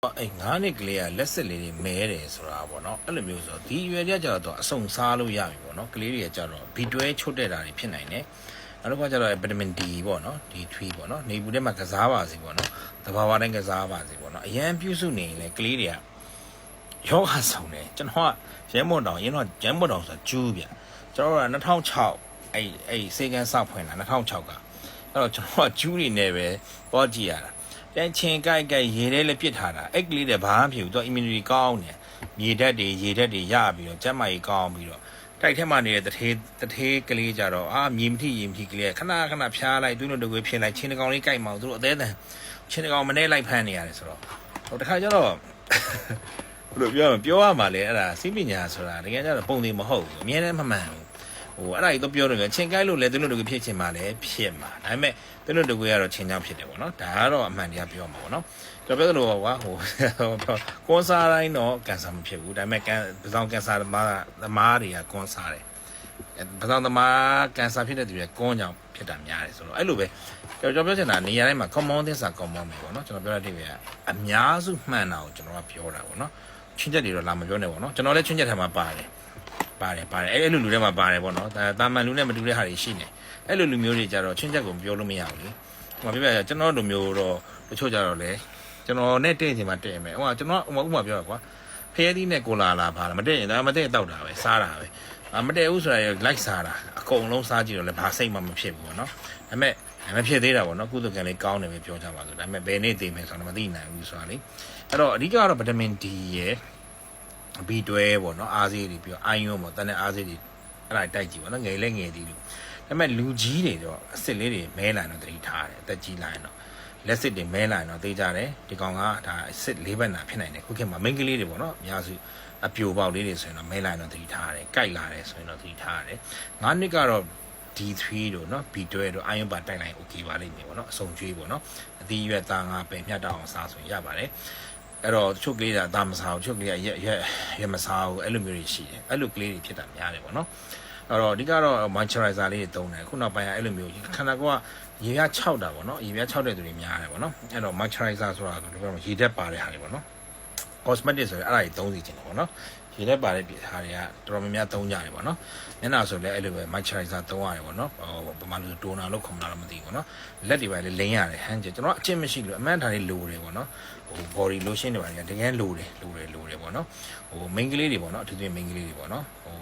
အဲ့ငါးနှစ်ကလေးကလက်စစ်လေးတွေမဲတယ်ဆိုတာပေါ့နော်အဲ့လိုမျိုးဆိုတော့ဒီအရွယ်တွေကကြတော့အစုံစားလို့ရပြီပေါ့နော်ကလေးတွေကကြတော့ဘီတွဲချွတ်တဲ့တာတွေဖြစ်နိုင်တယ်နောက်တစ်ခါကျတော့ဗီတာမင် D ပေါ့နော် D3 ပေါ့နော်နေဘူးထဲမှာကစားပါစီပေါ့နော်တဘာဝတိုင်းကစားပါစီပေါ့နော်အရန်ပြုစုနေရင်လေကလေးတွေကယောဂဆောင်တယ်ကျွန်တော်ကရဲမွန်တောင်ရင်းတော့ကျမ်းမွန်တောင်ဆိုတာကျူးဗျကျွန်တော်က2006အဲ့အဲ့စေကန်စောက်ဖွင့်တာ2006ကအဲ့တော့ကျွန်တော်ကကျူးနေနေပဲပေါ့ကြည့်ရတာ တန်းချင်းကြိုက်ကြိုက်ရေထဲလည်းပြစ်ထားတာအဲ့ကလေးတွေဘာမှမဖြစ်ဘူးသူက immunity ကောင်းတယ်မြေဓာတ်တွေရေဓာတ်တွေရပြီးတော့ကျန်းမာရေးကောင်းပြီးတော့တိုက်ထဲမှာနေတဲ့တထေးတထေးကလေးကြတော့အာမြေမထိရေမထိကလေးခဏခဏဖျားလိုက်သူ့လိုတကွေဖြစ်လိုက်ချင်းတကောင်လေးကြိုက်မအောင်သူတို့အသေးအံချင်းတကောင်မနေလိုက်ဖမ်းနေရတယ်ဆိုတော့ဟိုတခါကျတော့ဘယ်လိုပြောရမလဲပြောရမှာလေအဲ့ဒါစိပညာဆိုတာတကယ်ကျတော့ပုံသေးမဟုတ်ဘူးအမြဲတမ်းမမှန်ဘူး ဟိုအဲ့ဒါကြီးတော့ပြောတယ်ကချင်းကိုက်လို့လဲသူတို့တကွေဖြစ်ချင်မှလည်းဖြစ်မှာဒါပေမဲ့သူတို့တကွေကတော့ချင်းချောင်းဖြစ်တယ်ပေါ့နော်ဒါကတော့အမှန်တရားပြောမှာပေါ့နော်ကျွန်တော်ပြောသလိုကွာဟိုကွန်ဆာတိုင်းတော့ကန်ဆာမဖြစ်ဘူးဒါပေမဲ့ကန်ပစောင်းကန်ဆာသမားသမားတွေကကွန်ဆာတယ်ပစောင်းသမားကန်ဆာဖြစ်တဲ့သူတွေကွန်ကြောင့်ဖြစ်တာများတယ်ဆိုတော့အဲ့လိုပဲကျွန်တော်ပြောချင်တာနေရာတိုင်းမှာ common things က common ပဲပေါ့နော်ကျွန်တော်ပြောတဲ့တိပဲအများစုမှန်တာကိုကျွန်တော်ကပြောတာပေါ့နော်ချင်းချက်တွေတော့လာမပြောနဲ့ပေါ့နော်ကျွန်တော်လည်းချင်းချက်ထဲမှာပါတယ် ပါတယ်ပါတယ်အဲ့အဲ့လိုလူတွေမှာပါတယ်ပေါ့နော်ဒါတာမန်လူနဲ့မတူတဲ့ဟာတွေရှိနေအဲ့လိုလူမျိုးတွေကြတော့ချင်းချက်ကိုပြောလို့မရဘူးလေဟိုပြပြကျွန်တော်တို့မျိုးတော့တချို့ကြတော့လေကျွန်တော်နဲ့တဲ့ချိန်မှာတဲ့မယ်ဟိုကကျွန်တော်ဥမာဥမာပြောရကွာဖရဲသီးနဲ့ကိုလာလာပါလားမတဲ့ရင်ဒါမတဲ့တောက်တာပဲစားတာပဲအမတဲ့ဘူးဆိုတာလိုက်စားတာအကုန်လုံးစားကြည့်တော့လည်းဘာစိတ်မှမဖြစ်ဘူးပေါ့နော်ဒါပေမဲ့မဖြစ်သေးတာပေါ့နော်ကုသကံလေးကောင်းတယ်ပဲပြောကြပါဆိုဒါပေမဲ့ဘယ်နေ့သိမယ်ဆိုတော့မသိနိုင်ဘူးဆိုတာလေအဲ့တော့အဓိကတော့ဗီတာမင် D ရဲ့ ဘီတွဲပေါ့နော်အားစေးတွေပြီးတော့အိုင်ယွန်းပေါ့တန်တဲ့အားစေးတွေအဲ့ဒါတိုက်ကြည့်ပေါ့နော်ငယ်လဲငယ်သေးလို့ဒါပေမဲ့လူကြီးတွေတော့အစ်စ်လေးတွေမဲလာတော့တတိထားတယ်အသက်ကြီးလာရင်တော့လက်စစ်တွေမဲလာရင်တော့သိကြတယ်ဒီကောင်ကဒါအစ်စ်လေးဘက်နာဖြစ်နိုင်တယ်ခုခေတ်မှာမိန်းကလေးတွေပေါ့နော်အများစုအပြိုပေါက်လေးတွေဆိုရင်တော့မဲလာရင်တော့တတိထားတယ်ကြိုက်လာတယ်ဆိုရင်တော့တတိထားတယ်ငါးနှစ်ကတော့ D3 တို့နော် B12 တို့အယုံပါတိုက်လိုက် okay ပါလိမ့်မယ်ပေါ့နော်အစုံကျွေးပေါ့နော်အသီးရွက်သားငါပယ်မြတ်တောင်းအောင်စားဆိုရင်ရပါတယ် အဲ့တော့ချုပ်ကလေးကဒါမစားဘူးချုပ်ကလေးကရက်ရက်ရက်မစားဘူးအဲ့လိုမျိုးတွေရှိတယ်အဲ့လိုကလေးတွေဖြစ်တာများတယ်ပေါ့နော်အဲ့တော့အဓိကတော့ moisturizer လေးတွေသုံးတယ်ခုနောက်ပိုင်းကအဲ့လိုမျိုးခန္ဓာကိုယ်ကရေပြားခြောက်တာပေါ့နော်ရေပြားခြောက်တဲ့သူတွေများတယ်ပေါ့နော်အဲ့တော့ moisturizer ဆိုတာကဒီဘက်မှာရေဓာတ်ပါတဲ့ဟာတွေပေါ့နော် cosmetic ဆိုရင်အဲ့ဒါကြီးသုံးစီချင်တယ်ပေါ့နော်ရေထဲပါတဲ့ပြည်ဟာတွေကတော်တော်များများသုံးကြတယ်ပေါ့နော်မျက်နှာဆိုလည်းအဲ့လိုပဲ moisturizer သုံးရတယ်ပေါ့နော်ဟိုပမာလို့ toner လို့ခေါ်မလားတော့မသိဘူးပေါ့နော်လက်တွေပါလေလိမ့်ရတယ်ဟန်းကျကျွန်တော်အချင်းမရှိလို့အမှန်ထားလေးလိုတယ်ပေါ့နော်ဟို body lotion တွေပါလေတကယ်လိုတယ်လိုတယ်လိုတယ်ပေါ့နော်ဟို main ကလေးတွေပေါ့နော်အထူးသဖြင့် main ကလေးတွေပေါ့နော်ဟို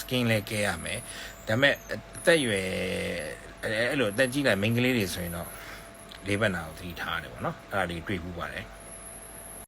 skin လည်း care ရမယ်ဒါပေမဲ့အသက်အရွယ်အဲ့လိုအသက်ကြီးလိုက် main ကလေးတွေဆိုရင်တော့လေးဘက်နာကိုသတိထားရတယ်ပေါ့နော်အဲ့ဒါလေးတွေ့ဘူးပါတယ်